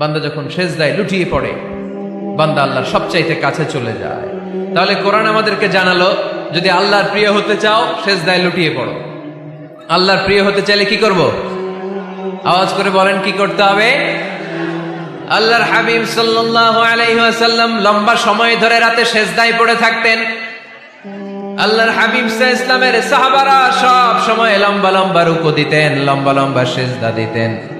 বান্দা যখন সেজদায় লুটিয়ে পড়ে, বান্দা আল্লাহর সবচাইতে কাছে চলে যায়। তাহলে কোরআন আমাদেরকে জানালো, যদি আল্লাহর প্রিয় হতে চাও, সেজদায় লুটিয়ে পড়ো। আল্লাহর প্রিয় হতে চাইলে কি করব? আওয়াজ করে বলেন, কি করতে হবে? আল্লাহর হাবিব আলাইহি লম্বা সময় ধরে রাতে সেজদায় পড়ে থাকতেন। আল্লাহর হাবিব ইসলামের সাহাবারা সব সময় লম্বা লম্বা রুকু দিতেন, লম্বা লম্বা সেজদা দিতেন।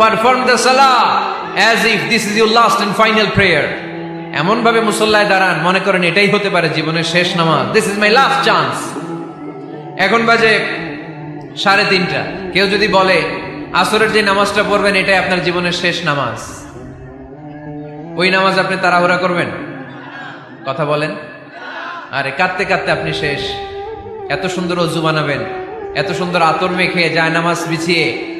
পারফর্ম দ্য সালা as if this is your last and final prayer এমন ভাবে মুসল্লায় দাঁড়ান, মনে করেন এটাই হতে পারে জীবনের শেষ নামাজ। This is my last chance এখন বাজে সাড়ে তিনটা। কেউ যদি বলে, আসরের যে নামাজটা পড়বেন, এটাই আপনার জীবনের শেষ নামাজ। ওই নামাজ আপনি তাড়াহুড়া করবেন? কথা বলেন। আরে, কাঁদতে কাঁদতে আপনি শেষ। এত সুন্দর অজু বানাবেন, এত সুন্দর আতর মেখে যায় নামাজ বিছিয়ে।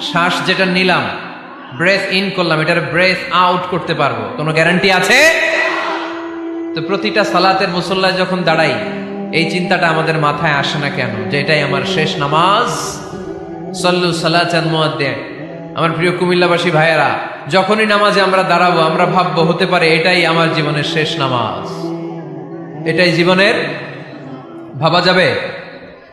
শ্বাস যেটা নিলাম ব্রেথ ইন করলাম, এটার ব্রেথ আউট করতে পারব। কোনো গ্যারান্টি আছে? তো প্রতিটা সালাতের মুসল্লায় যখন দাঁড়াই, এই চিন্তাটা আমাদের মাথায় আসে না কেন? যে এটাই আমার শেষ নামাজ। সল্লু সালাচান মুয়াদ্দে আমার প্রিয় কুমিল্লাবাসী ভাইয়েরা, যখনই নামাজে আমরা দাঁড়াবো, আমরা ভাববো, হতে পারে এটাই আমার জীবনের শেষ নামাজ। এটাই জীবনের, ভাবা যাবে?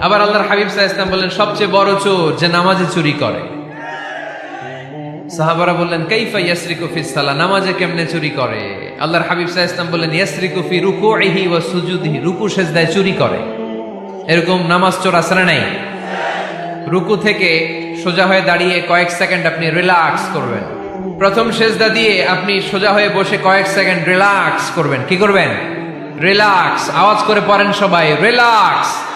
আবার আল্লাহর হাবিব সাহা ইসলাম বললেন, সবচেয়ে বড় চোর যে নামাজে চুরি করে। সাহাবারা বললেন, কাইফা ইয়াসরিকু ফিস সালা নামাজে কেমনে চুরি করে? আল্লাহর হাবিব সাহা ইসলাম বললেন, ইয়াসরিকু ফি রুকুইহি ওয়া সুজুদিহি। রুকু সেজদায় চুরি করে। এরকম নামাজ চোর না নাই? রুকু থেকে সোজা হয়ে দাঁড়িয়ে কয়েক সেকেন্ড আপনি রিল্যাক্স করবেন। প্রথম সেজদা দিয়ে আপনি সোজা হয়ে বসে কয়েক সেকেন্ড রিল্যাক্স করবেন। কি করবেন? রিল্যাক্স। আওয়াজ করে পড়েন সবাই, রিল্যাক্স।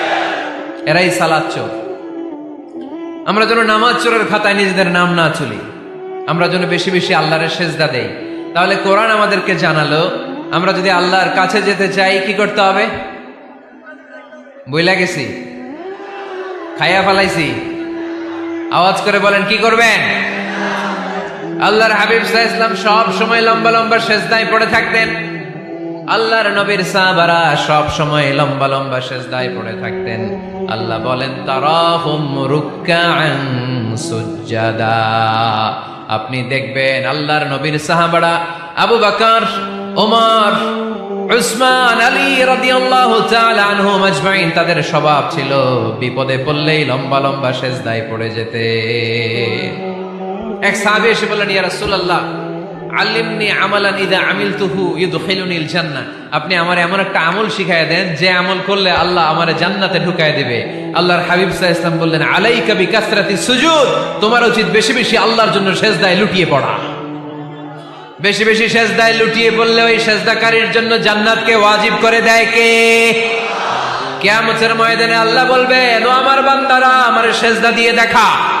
এরাই সালাদ চোর। আমরা যেন নামাজ চোরের খাতায় নিজেদের নাম না চলি আমরা যেন বেশি বেশি আল্লাহরের সেজদা দেই। তাহলে কোরআন আমাদেরকে জানালো, আমরা যদি আল্লাহর কাছে যেতে চাই, কি করতে হবে? বইলা গেছি। খাইয়া ফালাইছি। আওয়াজ করে বলেন, কি করবেন? আল্লাহর হাবিব সাহা ইসলাম সব সময় লম্বা লম্বা সেজদায় পড়ে থাকতেন। আল্লাহর নবীর সাহাবারা সব সময় লম্বা লম্বা সেজদায় পড়ে থাকতেন। আল্লাহ বলেন, তারাহুম রুক্কাআন সুজ্জাদা। আপনি দেখবেন আল্লাহর নবীর সাহাবারা আবু বকর ওমর উসমান, আলী রাদিয়াল্লাহু তাআলা আনহুম আজমাইন, তাদের স্বভাব ছিল বিপদে পড়লেই লম্বা লম্বা সেজদায় পড়ে যেতে এক সাহাবী এসে বললেন, ইয়া রাসূলুল্লাহ আল্লিমনি আমালান ইদা আমিলতুহু ইউদখিলুনিল জান্নাহ আপনি আমার এমন একটা আমল শিখায় দেন, যে আমল করলে আল্লাহ আমার জান্নাতে ঢুকায় দেবে। আল্লাহর হাবিব আলাইহি সাল্লাম বললেন, আলাইকা বিকাসরাতি সুজুদ। তোমার উচিত বেশি বেশি আল্লাহর জন্য সেজদায় লুটিয়ে পড়া। বেশি বেশি সেজদায় লুটিয়ে পড়লে ওই সেজদাকারীর জন্য জান্নাতকে ওয়াজিব করে দেয় কে? কেয়ামতের ময়দানে আল্লাহ বলবেন, ও আমার বান্দারা, আমার সেজদা দিয়ে দেখা।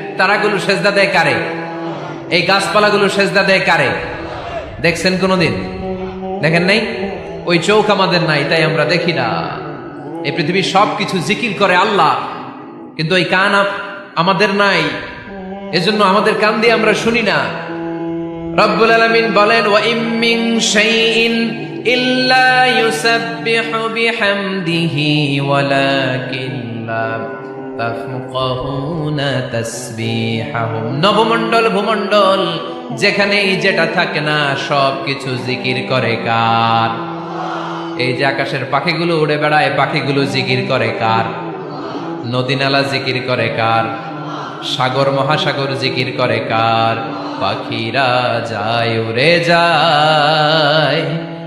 তারাগুলো সেজদা দেয় কারে? এই গাছপালাগুলো সেজদা দেয় কারে? দেখছেন কোনোদিন? দেখেন নাই? ওই চৌক আমাদের নাই, তাই আমরা দেখি না। এই পৃথিবীর সব কিছু জিকির করে আল্লাহ, কিন্তু ওই কান আমাদের নাই। এজন্য আমাদের কান দিয়ে আমরা শুনি না। রব্বুল আলামিন বলেন ওয়া ইম শাইইন ইল্লা ইউসাব্বিহু বিহামদিহি ওয়ালাকিন লা নবমণ্ডল, ভূমণ্ডল, যেখানেই যেটা থাকে না সব কিছু জিকির করে কার? এই যে আকাশের পাখিগুলো উড়ে বেড়ায়, পাখিগুলো জিকির করে কার? নদী নালা জিকির করে কার? সাগর, মহাসাগর জিকির করে কার? পাখিরা যায়, উড়ে যায়।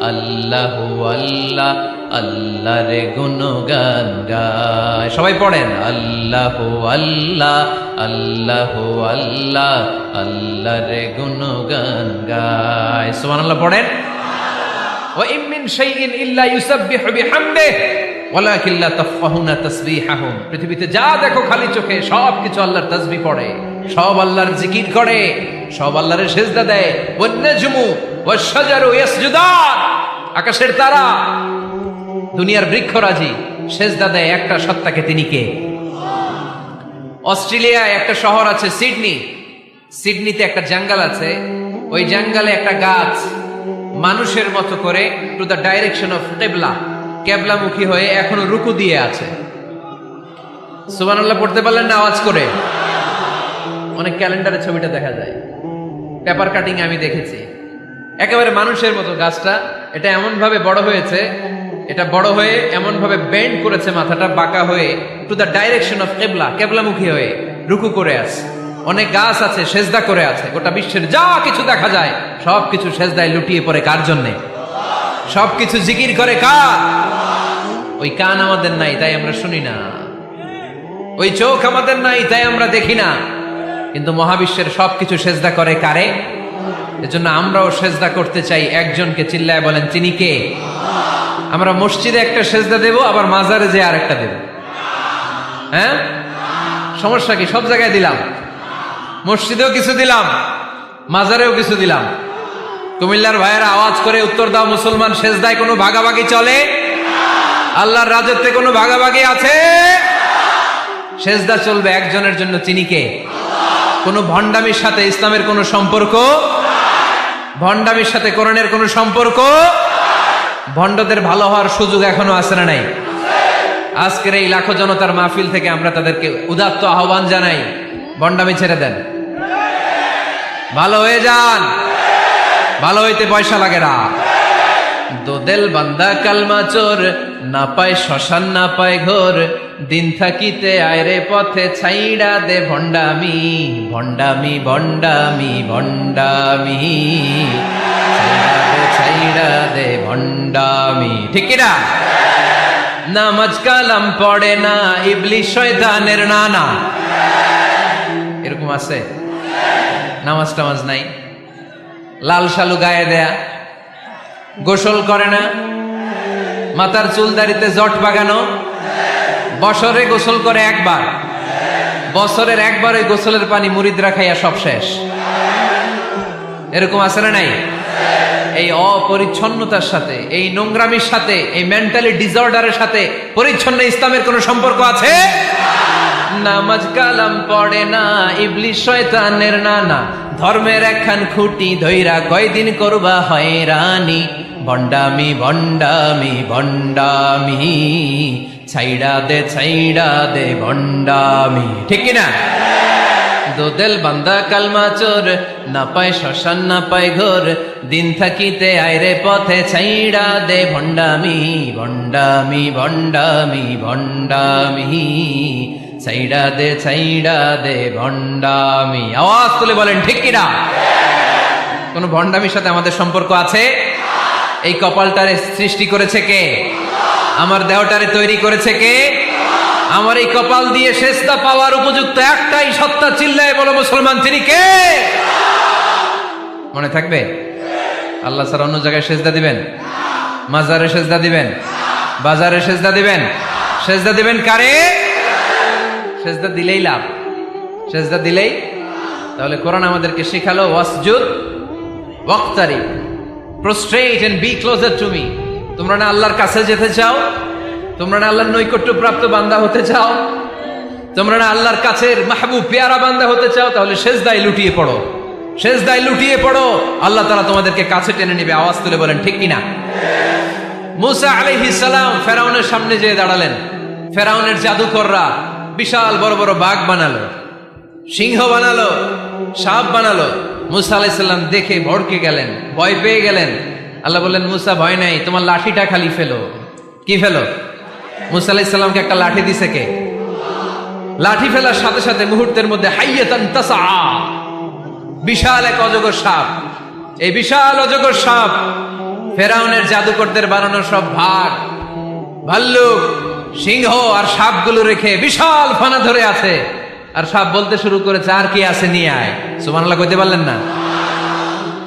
আল্লাহ আল্লাহ, আল্লাহর গুণগান গায়। সবাই পড়েন, আল্লাহ আল্লাহ আল্লাহ আল্লাহ, আল্লাহর গুণগান গায়। আল্লাহ পড়েন। ওয়া ইম মিন শাইইন ইল্লা ইউসাব্বিহু বিহামদিহি, ওয়ালাকিন লা তাফাহুনা তাসবিহাহুম। পৃথিবীতে যা দেখো খালি চোখে সব কিছু আল্লাহর তাসবিহ পড়ে। সব আল্লাহর জিকির করে, সব আল্লাহরের সেজদা দেয়। ওয়ান্নাজমু আকাশের তারা। দুনিয়ার বৃক্ষরাজি সেজদা দেয় একটা সত্তাকে তিনি কে? অস্ট্রেলিয়ায় একটা শহর আছে সিডনি। সিডনিতে একটা জঙ্গল আছে। ওই জঙ্গলে একটা গাছ। মানুষের মতো করে টু দ্য ডাইরেকশন অফ কেবলা। কেবলামুখী হয়ে এখনও রুকু দিয়ে আছে। সুবহানাল্লাহ, পড়তে পারলেন না আওয়াজ করে? অনেক ক্যালেন্ডারে ছবিটা দেখা যায়। পেপার কাটিং আমি দেখেছি। একেবারে মানুষের মতো গাছটা। এটা এমন ভাবে বড় হয়েছে, এটা বড় হয়ে এমন ভাবে বেন্ড করেছে মাথাটা, বাঁকা হয়ে টু দ্য ডাইরেকশন অফ কেবলা, কেবলামুখী হয়ে, রুকু করে আছে। অনেক গাছ আছে, সেজদা করে আছে, গোটা বিশ্বের যা কিছু দেখা যায় সব কিছু সেজদায় লুটিয়ে পড়ে কার জন্যে? সব কিছু জিকির করে কার? ওই কান আমাদের নাই, তাই আমরা শুনি না। ওই চোখ আমাদের নাই, তাই আমরা দেখি না। কিন্তু মহাবিশ্বের সবকিছু সেজদা করে কারে? এজন্য আমরাও সেজদা করতে চাই। একজনকে চিল্লায় বলেন, তিনি কে? আমরা মসজিদে একটা সেজদা দেব, আবার মাজারে যে আর একটা দেব। হ্যাঁ? সমস্যা কি? সব জায়গায় দিলাম। মসজিদেও কিছু দিলাম, মাজারেও কিছু দিলাম। কুমিল্লার ভাইয়েরা আওয়াজ করে উত্তর দাও, মুসলমান সেজদায় কোনো ভাগাভাগি চলে? আল্লাহর রাজত্বে কোনো ভাগাভাগি আছে? সেজদা চলবে একজনের জন্য চিনিকে কোনো ভণ্ডামির সাথে ইসলামের কোনো সম্পর্ক? ভণ্ডামির সাথে কোরআনের কোনো সম্পর্ক? ভণ্ডদের ভালো হওয়ার সুযোগ এখনও আছে না নাই? আজকের এই লাখো জনতার মাহফিল থেকে আমরা তাদেরকে উদাত্ত আহ্বান জানাই। ভণ্ডামি ছেড়ে দেন। ভালো হয়ে যান। ভালো হইতে পয়সা লাগে না। দোদেল বান্দা কালমা চোর, না পায় শ্মশান, না পায় ঘোর। দিন থাকিতে আয়রে পথে ছাইড়া দে ভণ্ডামি ভণ্ডামি ভণ্ডামি ভণ্ডামি। ছাইড়া দে ভণ্ডামি। ঠিক কিনা? নামাজ কালাম পড়ে না ইবলি শয়তানের নানা। এরকম আছে? নামাজ টামাজ নাই? লাল শালু গায়ে দেয়া? গোসল করে না? মাথার চুল দাড়িতে জট বাগানো? বছরে গোসল করে একবার। বছরের একবার ওই গোসলের পানি মুরিদরা খাইয়া সব শেষ। এরকম আছে না নাই? এই অপরিচ্ছন্নতার সাথে, এই নোংরামির সাথে, এই মেন্টালি ডিসঅর্ডারের সাথে পরিচ্ছন্ন ইসলামের কোনো সম্পর্ক আছে? নামাজ কালাম পড়ে না ইবলিশ শয়তানের নানা। ধর্মের একখান খুঁটি ধইরা কয়দিন করবা হয়রানি। ভণ্ডামি ভণ্ডামি ভণ্ডামি। ছাইড়া দে ছাইড়া দে ভণ্ডামি। ঠিক কিনা? দোদেল বান্দা কালমা চোর, না পায় শ্মশান, না পায় ঘোর। দিন থাকিতে আইরে পথে ছাইড়া দে ভণ্ডামি ভণ্ডামি ভণ্ডামি ভণ্ডামি। ছাইড়া দে ছাইড়া দে ভণ্ডামি। আওয়াজ তুলে বলেন, ঠিক কিনা? কোন ভণ্ডামির সাথে আমাদের সম্পর্ক আছে? এই কপালটারে সৃষ্টি করেছে কে? আমার দেহটারে তৈরি করেছে কে? আমার এই কপাল দিয়ে শেষটা পাওয়ার উপযুক্ত একটাই সত্তা চিল্লায় বলো মুসলমান, তিনি কে? মনে থাকবে? আল্লাহ স্যার অন্য জায়গায় সেজদা দিবেন? মাজারে সেজদা দিবেন? বাজারে সেজদা দিবেন? সেজদা দিবেন কারে? সেজদা দিলেই লাভ। সেজদা দিলেই? তাহলে কোরআন আমাদেরকে শেখালো, ওয়াসজুদ ওয়াক্তারি prostrate and be closer to me. তোমরা না আল্লাহর কাছে যেতে চাও? তোমরা না আল্লাহর নৈকট্য প্রাপ্ত বান্দা হতে চাও? তোমরা না আল্লাহর কাছের মাহবুব, পেয়ারা বান্দা হতে চাও? তাহলে শেষ দায় লুটিয়ে পড়ো। শেষ দায় লুটিয়ে পড়ো। আল্লাহ তারা তোমাদেরকে কাছে টেনে নিবে। আওয়াজ তুলে বলেন, ঠিক কিনা? মুসা আলাইহিস সালাম ফেরাউনের সামনে যেয়ে দাঁড়ালেন। ফেরাউনের জাদুকররা বিশাল বড় বড় বাঘ বানালো, সিংহ বানালো, সাপ বানালো। মুসা আলাইসাল্লাম দেখে ভড়কে গেলেন, ভয় পেয়ে গেলেন। আল্লাহ বললেন, মুসা, ভয় নাই, তোমার লাঠিটা খালি ফেলো। কি ফেলো? মুসা একটা লাঠি দিছে কে? লাঠি ফেলার সাথে সাথে মুহূর্তের মধ্যে বিশাল এক অজগর সাপ। এই বিশাল অজগর সাপ ফেরাউনের জাদুকরদের বানানো সব ভাগ। ভাল্লুক, সিংহ আর সাপগুলো রেখে বিশাল ফানা ধরে আছে। আর সাপ বলতে শুরু করেছে, আর কি আছে নিয়ে আয়? সুবহানাল্লাহ, কইতে পারলেন না?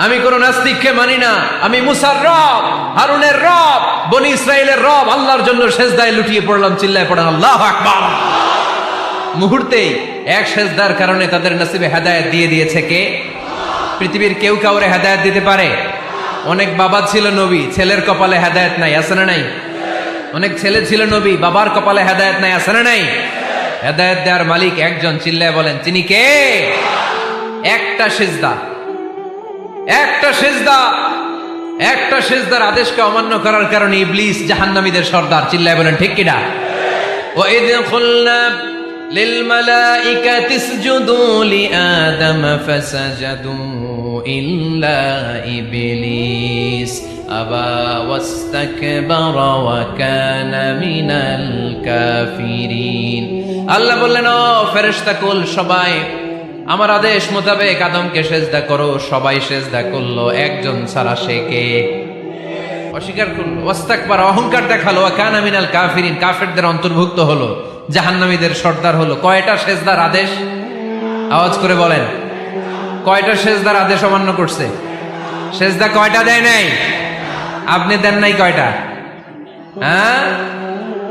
আমি কোন নাস্তিককে মানি না। আমি মুসার রব, হারুনের রব, বনি ইসরায়েলের রব। আল্লাহর জন্য সেজদায় লুটিয়ে পড়লাম, চিল্লায় পড়েন আল্লাহ আকবার। মুহূর্তেই এক সেজদার কারণে তাদের নসিবে হেদায়ত দিয়ে দিয়েছে কে? পৃথিবীর কেউ কাউরে হেদায়েত দিতে পারে? অনেক বাবা ছিল নবী, ছেলের কপালে হেদায়েত নাই, আছে না নাই? অনেক ছেলে ছিল নবী, বাবার কপালে হেদায়েত নাই, আছে না নাই? হেদায়ত দেওয়ার মালিক একজন, চিল্লায় বলেন, তিনি কে? একটা সেজদা। একটা সেজদা একটা সেজদার আদেশকে অমান্য করার কারণে ইবলিস জাহান্নামীদের সর্দার চিল্লায় বলেন ঠিক কিনা وإذ قلنا للملائكة اسجدوا لآدم فسجدوا إلا إبليس أبى واستكبر وكان من الكافرين আল্লাহ বললেন ও ফেরেশতা কুল সবাই আমার আদেশ মোতাবেক আদমকে সেজদা করো, সবাই সেজদা করল, একজন ছাড়া সে কে? অস্বীকার করল, ওয়াস্তাকবার, অহংকার দেখাল কানা মিনাল কাফিরিন, কাফেরদের অন্তর্ভুক্ত হলো, জাহান্নামীদের সর্দার হলো। কয়টা সেজদার আদেশ? আওয়াজ করে বলেন। কয়টা সেজদার আদেশ অমান্য করছে? সেজদা কয়টা দেয় নাই? আপনি দেন নাই কয়টা? হ্যাঁ?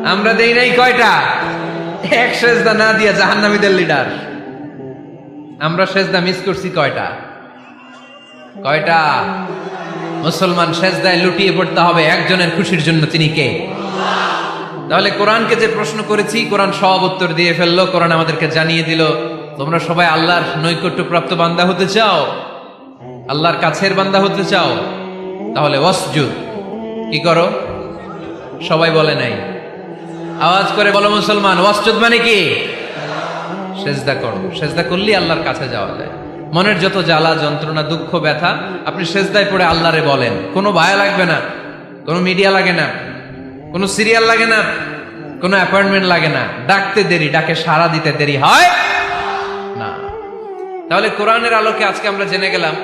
আমরা দেই নাই কয়টা? এক সেজদা না দিয়া জাহান্নামীদের লিডার। আমরা সেজদা মিস করছি কয়টা? কয়টা? মুসলমান সেজদায় লুটিয়ে পড়তে হবে একজনের খুশির জন্য, তিনি কে? তাহলে কোরআনকে যে প্রশ্ন করেছি, কোরআন সব উত্তর দিয়ে ফেলল, কোরআন আমাদেরকে জানিয়ে দিল, তোমরা সবাই আল্লাহর নৈকট্য প্রাপ্ত বান্দা হতে চাও? আল্লাহর কাছের বান্দা হতে চাও? তাহলে ওয়াসজুদ, কি করো? সবাই বলে নাই। আওয়াজ করে বলো মুসলমান, ওয়াসজুদ মানে কি? সেজদা করো। সেজদা করলেই আল্লাহর কাছে যাওয়া যায়। মনের যত জ্বালা, যন্ত্রণা, দুঃখ, ব্যথা, আপনি সেজদায় পড়ে আল্লাহরে বলেন। কোনো ভায়া লাগবে না, কোনো মিডিয়া লাগে না, কোনো সিরিয়াল লাগে না, কোনো অ্যাপয়েন্টমেন্ট লাগে না। ডাকতে দেরি, ডাকে সাড়া দিতে দেরি হয় না। তাহলে কোরআনের আলোকে আজকে আমরা জেনে গেলাম,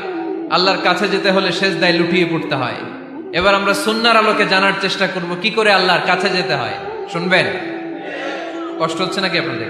আল্লাহর কাছে যেতে হলে সেজদায় লুটিয়ে পড়তে হয়। এবার আমরা সুন্নার আলোকে জানার চেষ্টা করব, কি করে আল্লাহর কাছে যেতে হয়। শুনবেন? কষ্ট হচ্ছে নাকি আপনাদের?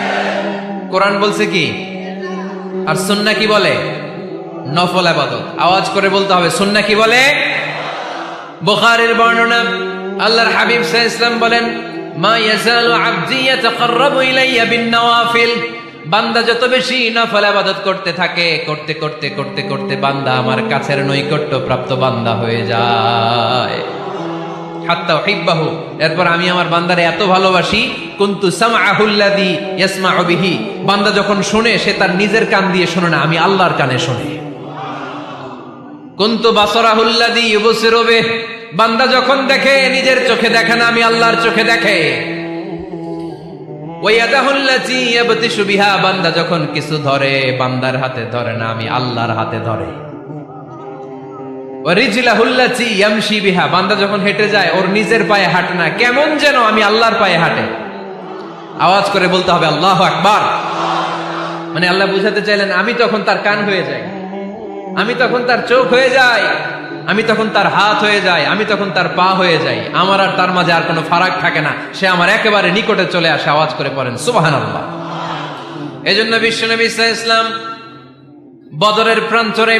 কোরআন বলছে কি? আর সুন্না কি বলে? নফল আবাদত। আওয়াজ করে বলতে হবে, সুন্না কি বলে? বুখারীর বর্ণনা, আল্লাহর হাবিব সাল্লাল্লাহু ইসলাম বলেন, মা ইয়াজালু আবদি ইয়াতাকাররাবু ইলাইয়া বিন নওয়াফিল বান্দা যত বেশি নফল আবাদত করতে থাকে, করতে করতে করতে করতে বান্দা আমার কাছের নৈকট্য প্রাপ্ত বান্দা হয়ে যায়। হাত্তা হিব্বাহু এরপর আমি আমার বান্দারে এত ভালোবাসি, কুন্তু বিহি। বান্দা যখন শুনে, সে তার নিজের কান দিয়ে শোনে না, আমি আল্লাহর কানে শুনে। কুন্তু বাসরাহুল্লাযী ইউবসিরু বিহ। বান্দা যখন দেখে, নিজের চোখে দেখে না, আমি আল্লাহর চোখে দেখে। বান্দা যখন কিছু ধরে, বান্দার হাতে ধরে না, আমি আল্লাহর হাতে ধরে। বান্দা যখন হেঁটে যায়, ওর নিজের পায়ে হাঁটে না। কেমন যেন আমি আল্লাহর পায়ে হাঁটে। আওয়াজ করে বলতে হবে, আল্লাহ আকবার। মানে আল্লাহ বুঝাতে চাইলেন, আমি তখন তার কান হয়ে যাই। আমি তখন তার চোখ হয়ে যাই। আমি তখন তার হাত হয়ে যাই। আমি তখন তার পা হয়ে যাই। আমার আর তার মাঝে আর কোনো ফারাক থাকে না। সে আমার একেবারে নিকটে চলে আসে, আওয়াজ করে পড়েন সুবাহান আল্লাহ এই জন্য বিশ্বনবী ইসলাম বদরের প্রান্তরে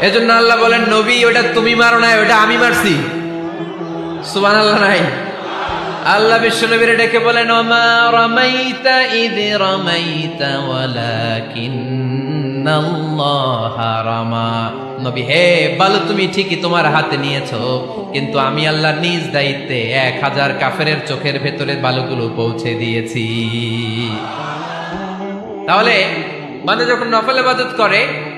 এজন্য আল্লাহ বলেন, নবী, ওটা তুমি মারো নাই ওটা আমি মারছি। সুবান আল্লাহ নাই। আল্লাহ বিশ্ব নবীরে ডেকে বলেন, ওমা রামাইতা ইদ রামাইতা হে বালু, তুমি ঠিকই তোমার হাতে নিয়েছো, কিন্তু আমি আল্লাহ নিজ দায়িত্বে এক হাজার কাফেরের চোখের ভেতরে বালুগুলো পৌঁছে দিয়েছি। তাহলে মানে যখন নফল ইবাদত করে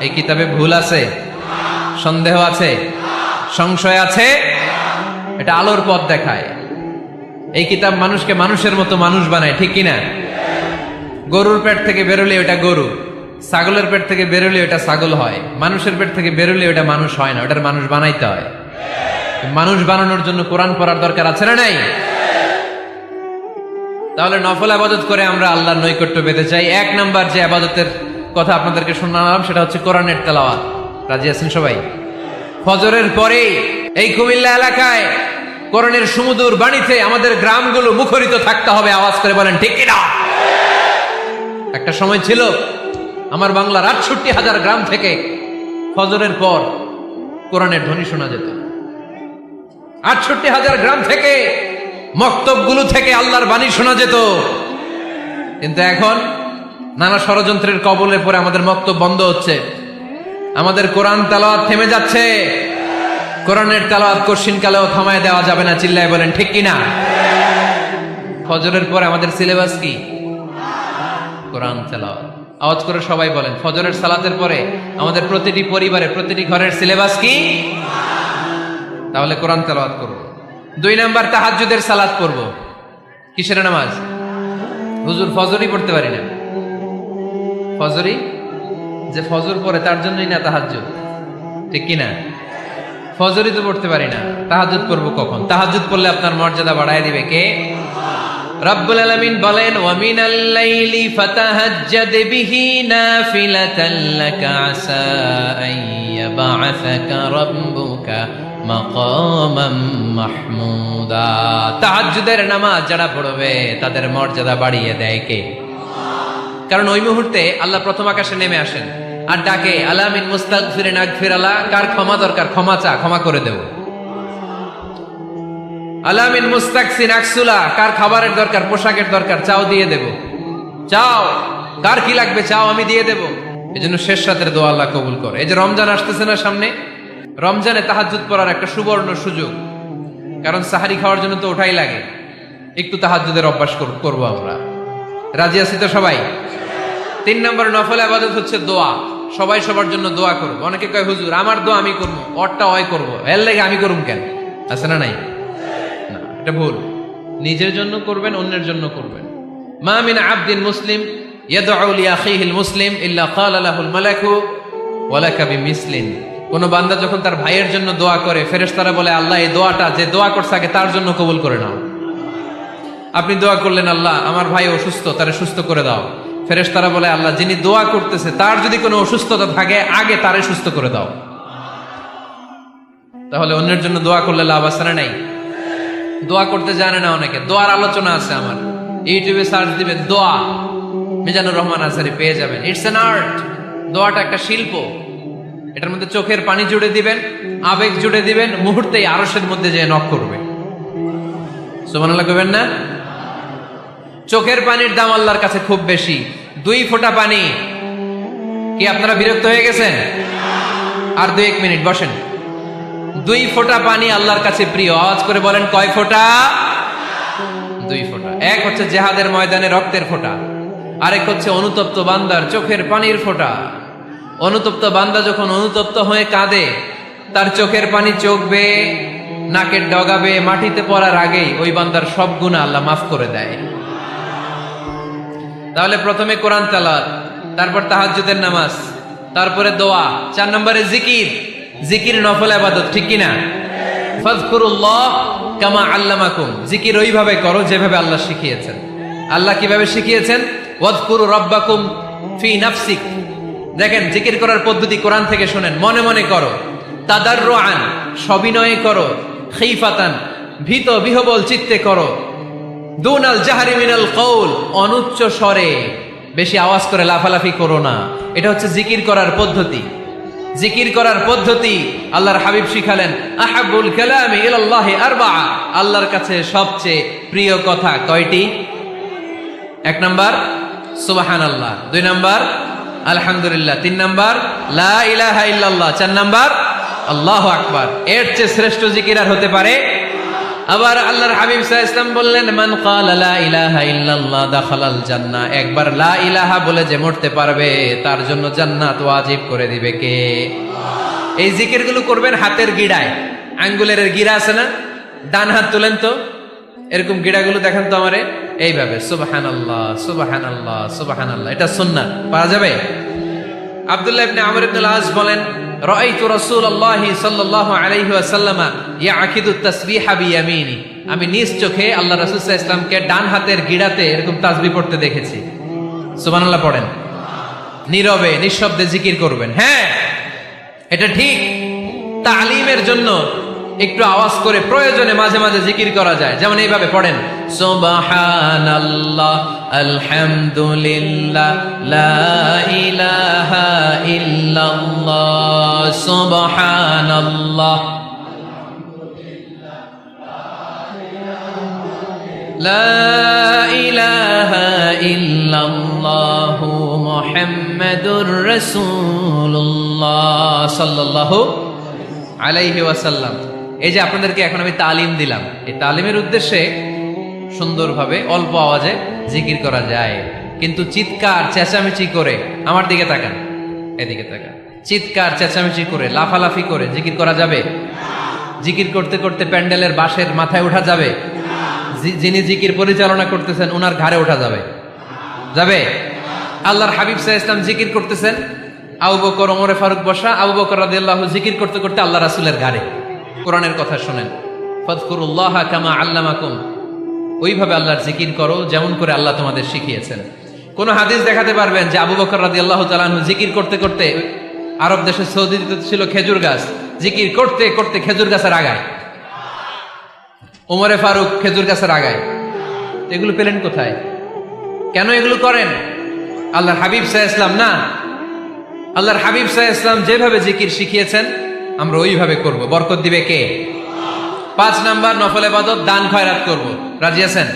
এই কিতাবে ভুল আছে? সন্দেহ আছে? সংশয় আছে? এটা আলোর পথ দেখায়। এই কিতাব মানুষকে মানুষের মতো মানুষ বানায়, ঠিক কিনা? গরুর পেট থেকে বেরোলে ওটা গরু, ছাগলের পেট থেকে বেরোলে ওটা ছাগল হয়, মানুষের পেট থেকে বেরোলে ওটা মানুষ হয় না, ওটার মানুষ বানাইতে হয়। মানুষ বানানোর জন্য কোরআন পড়ার দরকার আছে না নাই? তাহলে নফল আবাদত করে আমরা আল্লাহর নৈকট্য পেতে চাই। এক নাম্বার যে আবাদতের কথা আপনাদেরকে শোনালাম, সেটা হচ্ছে কোরআনের তেলাওয়াত। রাজি আছেন সবাই? ফজরের পরে এই কুমিল্লা এলাকায় কোরআনের সুমধুর বাণীতে আমাদের গ্রামগুলো মুখরিত থাকতে হবে, আওয়াজ করে বলেন, ঠিক কিনা? একটা সময় ছিল, আমার বাংলার আটষট্টি হাজার গ্রাম থেকে ফজরের পর কোরআনের ধ্বনি শোনা যেত। আটষট্টি হাজার গ্রাম থেকে মক্তবগুলো থেকে আল্লাহর বাণী শোনা যেত। কিন্তু এখন নানা ষড়যন্ত্রের কবলে পরে আমাদের মক্তব বন্ধ হচ্ছে। আমাদের কোরআন তালাওয়াত থেমে যাচ্ছে। কোরআনের তালাওয়াত কশিন কালেও থামায় দেওয়া যাবে না, চিল্লায় বলেন, ঠিক কিনা? ফজরের পরে আমাদের সিলেবাস কি? কোরআন তেলাওয়াত। আওয়াজ করে সবাই বলেন, ফজরের সালাতের পরে আমাদের প্রতিটি পরিবারে, প্রতিটি ঘরের সিলেবাস কি? তাহলে কোরআন তেলাওয়াত করব। দুই নাম্বার তাহাজ্জুদের সালাত পড়ব। কিসের নামাজ? হুজুর ফজরই পড়তে পারি না। ফজরই যে ফজর পড়ে, তার জন্যই না তাহাজ্জুদ? ঠিক কি না ফজরই তো পড়তে পারি না। তাহাজ্জুদ পড়ব কখন? তাহাজ্জুদ পড়লে আপনার মর্যাদা বাড়ায় দিবে কে? রব্বুল আলামিন বলেন, ওয়া মিনাল লাইলি ফাতাহাজ্জাদ বিহি নাফিলাতান লাকা আসা আন ইয়াবআসাকা রাব্বুকা মাকামাম মাহমুদা। তাহাজ্জুদের নামাজ যারা পড়বে, তাদের মর্যাদা বাড়িয়ে দেয় কে? কারণ ওই মুহূর্তে আল্লাহ প্রথম আকাশে নেমে আসেন আর ডাকে আলামিন মুস্তাক ফিরে নাক ফিরালা কার ক্ষমা দরকার? ক্ষমা চা, ক্ষমা করে দেব। আলামিন মুস্তাকসিন আকসুলা কার খাবারের দরকার? পোশাকের দরকার? চাও, দিয়ে দেব। চাও, কার কি লাগবে? চাও, আমি দিয়ে দেব। এই জন্য শেষ রাতের দোয়া আল্লাহ কবুল করে। এই যে রমজান আসতেছে না সামনে, রমজানে তাহাজুদ পড়ার একটা সুবর্ণ সুযোগ। কারণ সাহারি খাওয়ার জন্য তো ওঠাই লাগে। একটু তাহাজুদের অভ্যাস কর- করব আমরা। রাজি আছি তো সবাই? তিন নম্বর নফল আবাদত হচ্ছে দোয়া। সবাই সবার জন্য দোয়া করব। অনেকে কয়, হুজুর, আমার দোয়া আমি করব, অরটা অয় করব। এর লেগে আমি করুম কেন? আছে না নাই? না, এটা ভুল। নিজের জন্য করবেন, অন্যের জন্য করবেন। মা মিন আবদিন মুসলিম মুসলিম ইল্লা কোন বান্দা যখন তার ভাইয়ের জন্য দোয়া করে, ফেরেশতারা বলে, আল্লাহ, এই দোয়াটা, যে দোয়া করছে আগে তার জন্য কবুল করে নাও। আপনি দোয়া করলেন, আল্লাহ, আমার ভাই অসুস্থ, তারে সুস্থ করে দাও। ফেরেশতারা বলে, আল্লাহ, যিনি দোয়া করতেছে, তার যদি কোনো অসুস্থতা থাকে, আগে তারে সুস্থ করে দাও। তাহলে অন্যের জন্য দোয়া করলে লাভ আছে না নাই? দোয়া করতে জানে না অনেকে। দোয়ার আলোচনা আছে আমার। ইউটিউবে সার্চ দিবে দোয়া। মিজানুর রহমান আসারি পেয়ে যাবেন। ইটস অ্যান আর্ট দোয়াটা একটা শিল্প। এটার মধ্যে চোখের পানি জুড়ে দিবেন, আবেগ জুড়ে দিবেন, মুহূর্তেই আরসের মধ্যে যে নক করবে। সুবহানাল্লাহ কবেন না? চোখের পানির দাম আল্লাহর কাছে খুব বেশি। দুই ফোঁটা পানি। কি আপনারা বিরক্ত হয়ে গেছেন? আর দুই এক মিনিট, বসেন। দুই ফোঁটা পানি আল্লাহর কাছে প্রিয়। আওয়াজ করে বলেন, কয় ফোঁটা? দুই ফোঁটা। এক হচ্ছে জেহাদের ময়দানে রক্তের ফোঁটা। আরেক হচ্ছে অনুতপ্ত বান্দার চোখের পানির ফোঁটা। অনুতপ্ত বান্দা যখন অনুতপ্ত হয়ে কাঁদে, তার চোখের পানি চোখবে, নাকের ডগাবে, মাটিতে পড়ার আগেই ওই বান্দার সব গুণা আল্লাহ মাফ করে দেয়। তাহলে প্রথমে কোরআন তালাত তারপর তাহাজ্জুদের নামাজ, তারপরে দোয়া, চার নম্বরে জিকির। জিকির নফল আবাদত, ঠিক কিনা? ফাজকুরুল্লাহ কামা আল্লামাকুম। জিকির ওইভাবে করো যেভাবে আল্লাহ শিখিয়েছেন। আল্লাহ কীভাবে শিখিয়েছেন? ওয়াজকুরু রব্বাকুম ফি নাফসিক। দেখেন, জিকির করার পদ্ধতি কোরআন থেকে শুনেন। মনে মনে করো। তাদার আন সবিনয়ে করো। খিফাতান, ভীত, বিহবল চিত্তে করো। দুনাল জাহারি মিনাল কৌল, অনুচ্চ স্বরে। বেশি আওয়াজ করে লাফালাফি করো না। এটা হচ্ছে জিকির করার পদ্ধতি। জিকির করার পদ্ধতি আল্লাহর হাবিব শিখালেন, আহাবুল কালামি ইলাল্লাহি আরবা আল্লাহর কাছে সবচেয়ে প্রিয় কথা কয়টি? এক নাম্বার সুবাহান আল্লাহ দুই নাম্বার, আলহামদুলিল্লাহ। তিন নাম্বার, লা ইলাহা ইল্লাল্লাহ। চার নাম্বার, আল্লাহ আকবার। এর চেয়ে শ্রেষ্ঠ জিকির আর হতে পারে আবার আল্লাহর হাবিব সাহা ইসলাম বললেন, মান লা ইলাহা ইল্লাল্লাহ দাখালাল জান্নাহ। একবার লা ইলাহা বলে যে মরতে পারবে, তার জন্য জান্নাত ওয়াজিব করে দিবে কে? এই জিকিরগুলো করবেন হাতের গিড়ায়। আঙ্গুলের গিরা আছে না? ডান হাত তোলেন তো। এরকম গিড়াগুলো দেখেন তো আমারে? এইভাবে সুবাহান আল্লাহ সুবাহান আল্লাহ সুবাহান আল্লাহ এটা সুন্নাত পাওয়া যাবে? আব্দুল্লাহ ইবনে আমর ইবনে আস বলেন রাআইতু রাসূলুল্লাহি সাল্লাল্লাহু আলাইহি ওয়াসাল্লামা ইয়াকিদু তাসবিহা বিয়ামিনি। আমি নিজ চোখে আল্লাহ রাসূল সাল্লাল্লাহু আলাইহি ওয়াসাল্লামকে ডান হাতের গিড়াতে এরকম তাসবিহ পড়তে দেখেছি। সুবহানাল্লাহ পড়েন। নীরবে, নিঃশব্দে জিকির করবেন। হ্যাঁ এটা ঠিক। তালিমের জন্য একটু আওয়াজ করে প্রয়োজনে মাঝে মাঝে জিকির করা যায়। যেমন এইভাবে পড়েন, সোবাহানাল্লাহ, আলহামদুলিল্লাহ ইলাহা ইল্লাল্লাহ, সোবাহানাল্লাহ, লা ইলাহা ইল্লাল্লাহু, মুহাম্মাদুর রাসূলুল্লাহ, সাল্লাল্লাহু আলাইহি ওয়াসাল্লাম। এই যে আপনাদেরকে এখন আমি তালিম দিলাম। এই তালিমের উদ্দেশ্যে সুন্দরভাবে অল্প আওয়াজে জিকির করা যায়। কিন্তু চিৎকার, চেঁচামেচি করে আমার দিকে তাকান। এদিকে তাকান। চিৎকার, চেঁচামেচি করে, লাফালাফি করে জিকির করা যাবে? জিকির করতে করতে প্যান্ডেলের বাঁশের মাথায় ওঠা যাবে? যিনি জিকির পরিচালনা করতেছেন ওনার ঘাড়ে ওঠা যাবে? যাবে? আল্লাহর হাবিব সাহ ইসলাম জিকির করতেছেন। আবু বকর, ওমরে ফারুক বসা, আবু বকর রাদিয়াল্লাহু জিকির করতে করতে আল্লাহ রাসূলের ঘাড়ে। কোরআনের কথা শুনেন। ফাদকুরুল্লাহ কামা আল্লামাকুম। ওইভাবে আল্লাহর জিকির করো, যেমন করে আল্লাহ তোমাদের শিখিয়েছেন। কোন হাদিস দেখাতে পারবেন যে আবু বকর রাদিয়াল্লাহু তাআলা আনহু জিকির করতে করতে আরব দেশে সৌদিতে ছিল খেজুর গাছ। জিকির করতে করতে খেজুর গাছের আগায়। ওমরে ফারুক খেজুর গাছের আগায়। এগুলো পেলেন কোথায়? কেন এগুলো করেন? আল্লাহর হাবিব সাহা ইসলাম না। আল্লাহর হাবিব সাহা ইসলাম যেভাবে জিকির শিখিয়েছেন আমরা ওইভাবে করব। বরকত দিবে কে? পাঁচ নাম্বার নফল এবাদত দান, খয়রাত করব। রাজি আছেন?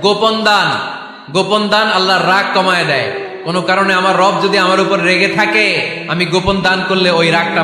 গোপন দান। গোপন দান আল্লাহর রাগ কমায় দেয়। কোনো কারণে আমার রব যদি আমার উপর রেগে থাকে, আমি গোপন দান করলে ওই রাগটা